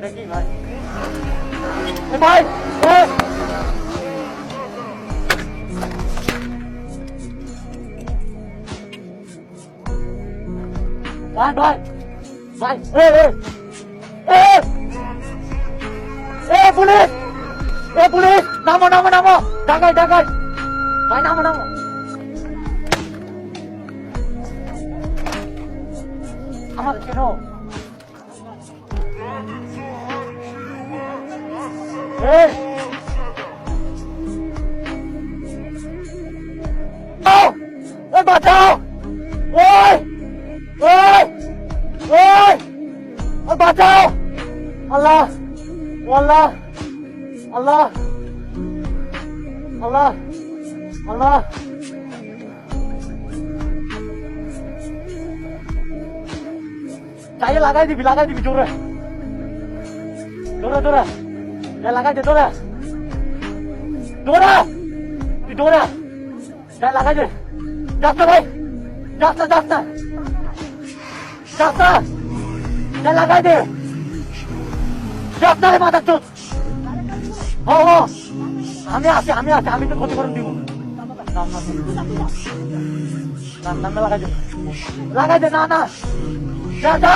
কি ভাই এ ভাই এ ভাই ভাই ভাই এ এ এ এ পুলিশ এ পুলিশ নামো নামো নামো ডাকাই ডাকাই ভাই নামো নামো আমাদের কেন Allah Oh! Lên Allah Allah Allah Allah Allah Allah Allah Allah Allah! Allah! Allah! Allah! Allah! Saya lagai di Allah di Allah Dora, Dora. দে জোরে জোরে তুই জোরে চাই লাগাই দে যাস না ভাই যাস না যাস না যাস না লাগাই দে যাস না রে মাথা চোখ ও আমি আছি আমি আছি আমি তো দিব নাম নাম নাম লাগাই দে লাগাই দে না না যা যা